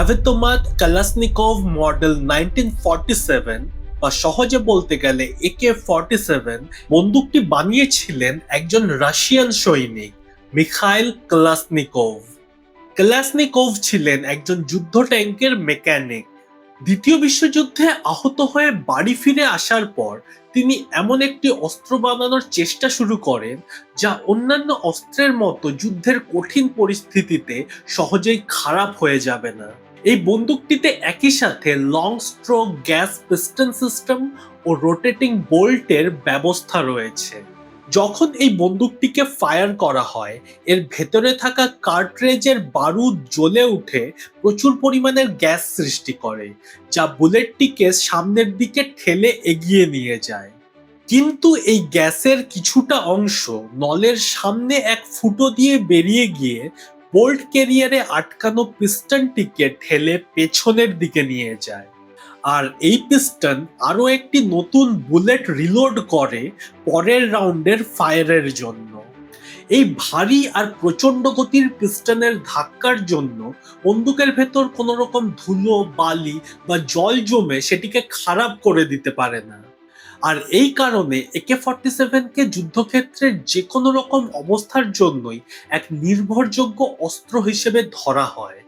আভেতোমাত কালাসনিকভ model nineteen বা সহজে বলতে গেলে একে ফর্টি সেভেন, বন্দুকটি বানিয়েছিলেন একজন রাশিয়ান সৈনিক, মিখাইল কালাসনিকভ। কালাসনিকভ ছিলেন একজন যুদ্ধ ট্যাঙ্কের মেকানিক। দ্বিতীয় বিশ্বযুদ্ধে আহত হয়ে বাড়ি ফিরে আসার পর তিনি এমন একটি অস্ত্র বানানোর চেষ্টা শুরু করেন, যা অন্যান্য অস্ত্রের মতো যুদ্ধের কঠিন পরিস্থিতিতে সহজেই খারাপ হয়ে যাবে না। এই বন্দুকটিতে একই সাথে long stroke gas piston system ও রোটেটিং বোল্টের ব্যবস্থা রয়েছে। যখন এই বন্দুকটিকে ফায়ার করা হয়, এর ভেতরে থাকা কার্ট্রেজের বারুদ জ্বলে উঠে, প্রচুর পরিমাণের গ্যাস সৃষ্টি করে, যা বুলেটটিকে সামনের দিকে ঠেলে এগিয়ে নিয়ে যায়। কিন্তু এই গ্যাসের কিছুটা অংশ নলের সামনে এক ফুটো দিয়ে বেরিয়ে গিয়ে বোল্ট ক্যারিয়ারে আটকানো পিস্টনটিকে ঠেলে পেছনের দিকে নিয়ে যায়। আর এই পিস্টন আরও একটি নতুন বুলেট রিলোড করে পরের রাউন্ডের ফায়ারের জন্য। এই ভারী আর প্রচণ্ড গতির পিস্টনের ধাক্কার জন্য বন্দুকের ভেতর কোনো রকম ধুলো, বালি বা জল জমে সেটিকে খারাপ করে দিতে পারে না। আর এই কারণে একে ফর্টি সেভেনকে যুদ্ধক্ষেত্রের যে কোনো রকম অবস্থার জন্যই এক নির্ভরযোগ্য অস্ত্র হিসেবে ধরা হয়।